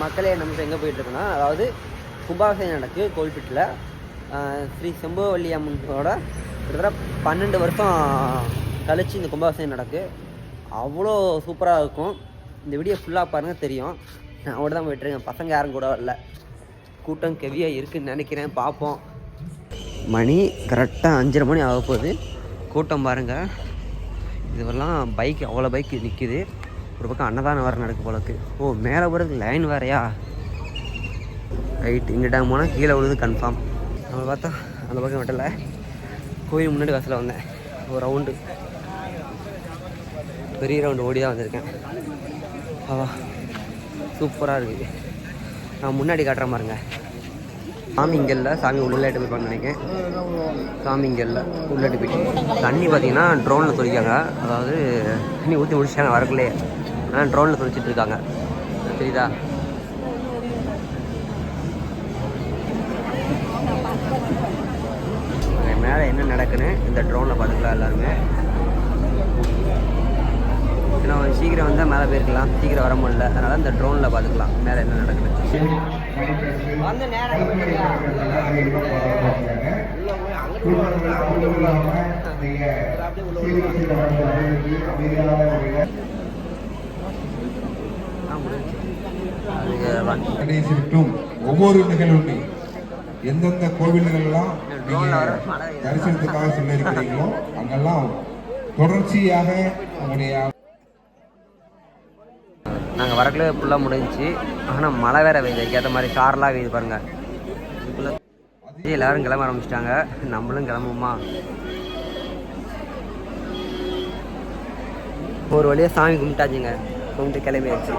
மக்களே நம்ம எங்கே போயிட்டுருக்கோன்னா அதாவது கும்பாபிஷேகம் நடக்கு கோல்பிட்டில் ஸ்ரீ செம்பவல்லி அம்மனோட கிட்டத்தட்ட பன்னெண்டு வருஷம் கழிச்சு இந்த கும்பாபிஷேகம் நடக்கு. அவ்வளோ சூப்பராக இருக்கும். இந்த வீடியோ ஃபுல்லாக பாருங்கள் தெரியும். நான் கூட தான் போயிட்டுருக்கேன் பசங்க யாரும் கூட வரல. கூட்டம் கெவியாக இருக்குதுன்னு நினைக்கிறேன். பார்ப்போம். மணி கரெக்டாக அஞ்சரை மணி ஆக போகுது கூட்டம் பாருங்கள் இதுவெல்லாம் பைக் அவ்வளோ பைக் நிற்கிது ஒரு பக்கம் அன்னதானம் வேறு நடக்கு போலக்கு. ஓ மேலே போகிறதுக்கு லைன் வேறையா? ரைட் இந்த டைம் போனால் கீழே விழுது கன்ஃபார்ம் நம்ம பார்த்தா அந்த பக்கம் விட்டல கோயில் முன்னாடி வாசலில் வந்தேன். ஒரு ரவுண்டு பெரிய ரவுண்டு ஓடி தான் வந்திருக்கேன். ஆவா சூப்பராக இருக்குது நான் முன்னாடி காட்டுற மாதிரிங்க சாமி இங்கே இல்லை. சாமி உள்ளாட்டு போய் நினைக்கிறேன் சாமி இங்கே இல்லை. உள்ளாட்டு போயிட்டு தண்ணி பார்த்தீங்கன்னா ட்ரோனில் தொளிக்காங்க. அதாவது தண்ணி ஊற்றி முடிச்சிட்டாங்க வரக்குள்ளே ஆனால் ட்ரோனில் தொளிச்சிட்டு இருக்காங்க. தெரியுதா? மேலே என்ன நடக்குன்னு இந்த ட்ரோனில் பார்த்துக்கலாம் எல்லாருமே. ஏன்னா கொஞ்சம் சீக்கிரம் வந்தால் மேலே போயிருக்கலாம். சீக்கிரம் வர முடியல. அதனால் இந்த ட்ரோனில் பார்த்துக்கலாம். மேலே என்ன நடக்குன்னு. வந்து நேரம் கடைசிட்டும் ஒவ்வொரு நிகழ்வுமே எந்தெந்த கோவில்கள்லாம் நீங்க தரிசனத்துக்காக சொல்லியிருக்கிறீங்களோ அங்கெல்லாம் தொடர்ச்சியாக உங்களுடைய நாங்கள் வரக்குள்ளே ஃபுல்லாக முடிஞ்சுச்சு. ஆனால் மழை வேற பெய்யுது. அதுக்கேற்ற மாதிரி கார்லாம் பெய்யுது பாருங்க. இதுக்குள்ள எல்லாரும் கிளம்ப ஆரம்பிச்சிட்டாங்க. நம்மளும் கிளம்புமா ஒரு வழியாக சாமி கும்பிட்டாச்சுங்க. கும்பிட்டு கிளம்பியாச்சு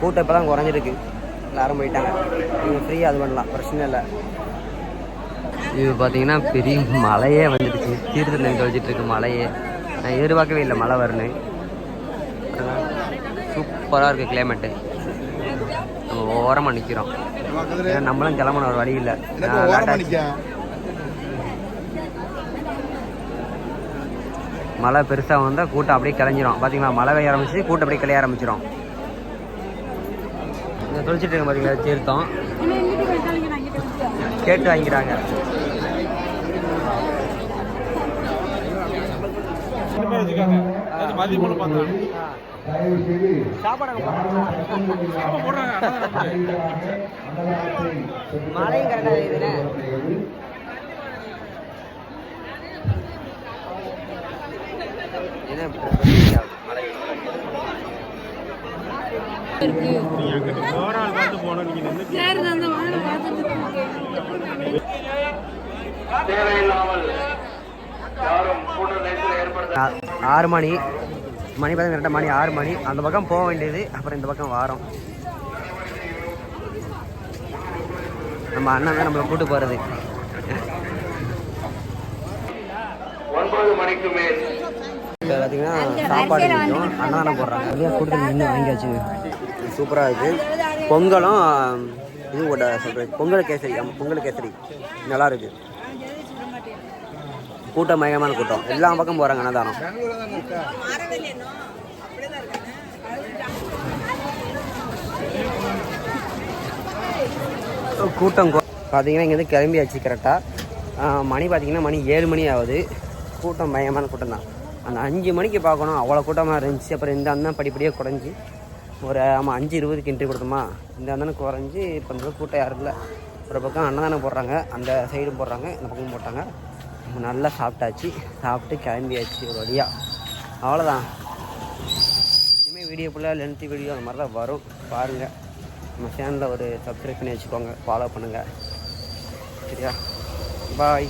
கூட்டம் இப்போ தான் குறைஞ்சிருக்கு. எல்லாரும் போயிட்டாங்க. நீங்கள் ஃப்ரீயாக அது பண்ணலாம். பிரச்சனை இல்லை. இது பார்த்தீங்கன்னா பெரிய மழையே வந்துடுச்சு. தீர்த்தத்தில் கழிச்சிட்டு இருக்கு மழையே. நான் எதிர்பார்க்கவே இல்லை மழை வரணும் சூப்பராக இருக்குது கிளைமேட்டு நம்ம ஓரமாக நிற்கிறோம் ஏன்னா நம்மளும் கிளம்பணும் ஒரு வழி இல்லை. மழை பெருசாக வந்தால் கூட்டம் அப்படியே கிளஞ்சிரும். பார்த்தீங்களா மழை பெய்ய ஆரம்பிச்சு கூட்டம் அப்படியே கிளைய ஆரம்பிச்சிடும் இங்கே தொழிச்சிட்டு இருக்க பார்த்தீங்களா தீர்த்தம். கேட்டு வாங்கிக்கிறாங்க. மழையும் கரெக்டாக இருக்குதுண்ணே என்ன மழை சரி அந்த வாங்க பார்த்துட்டு இருக்கோம். ஆ- ஆறு மணி மணி பார்த்தா ரெண்டு மணி ஆறு மணி. அந்த பக்கம் போக வேண்டியது அப்புறம் இந்த பக்கம் வாரம். நம்ம அண்ணன் தான் நம்மளை கூட்டு போகிறது ஒன்பது மணிக்கு மேல் பார்த்தீங்கன்னா சாப்பாடு நிற்கும் அன்னதானம் போடுறாங்க. நிறையா கூட்டத்தில் நின்று வாங்கியாச்சு. சூப்பராக இருக்குது பொங்கலும் இது கூட சொல்கிறேன் பொங்கல் கேசரி ஆமாம் பொங்கல் கேசரி. நல்லா இருக்கு. கூட்டம் மயமான கூட்டம். எல்லா பக்கம் போகிறாங்க அன்னதானம். கூட்டம் கொ- பார்த்தீங்கன்னா இங்கேருந்து கிளம்பியாச்சு கரெக்டாக மணி பார்த்தீங்கன்னா மணி ஏழு மணி ஆகுது. கூட்டம் பயங்கரமான கூட்டம் தான் அந்த அஞ்சு மணிக்கு பார்க்கணும். அவ்வளோ கூட்டமாக இருந்துச்சு. அப்புறம் இந்த அந்த படிப்படியாக குறைஞ்சி. ஒரு ஆமாம் அஞ்சு இருபதுக்கு என்ட்ரி கொடுத்தோமா. இந்த அண்ணன் குறைஞ்சி இப்போ இந்த கூட்டம் யாரும் இல்லை. ஒரு பக்கம் அன்னதானம் போடுறாங்க. அந்த சைடும் போடுறாங்க. இந்த பக்கமும் போட்டாங்க. நல்லா சாப்பிட்டாச்சு. சாப்பிட்டு கிளம்பியாச்சு ஒரு வழியாக அவ்வளோதான் இனிமேல் வீடியோ ஃபுல்லாக லென்த்து வீடியோ அந்த மாதிரி தான் வரும். பாருங்கள் நம்ம சேனலில் ஒரு சப்ஸ்கிரைப் பண்ணி வச்சுக்கோங்க. ஃபாலோ பண்ணுங்கள் சரியா? பாய்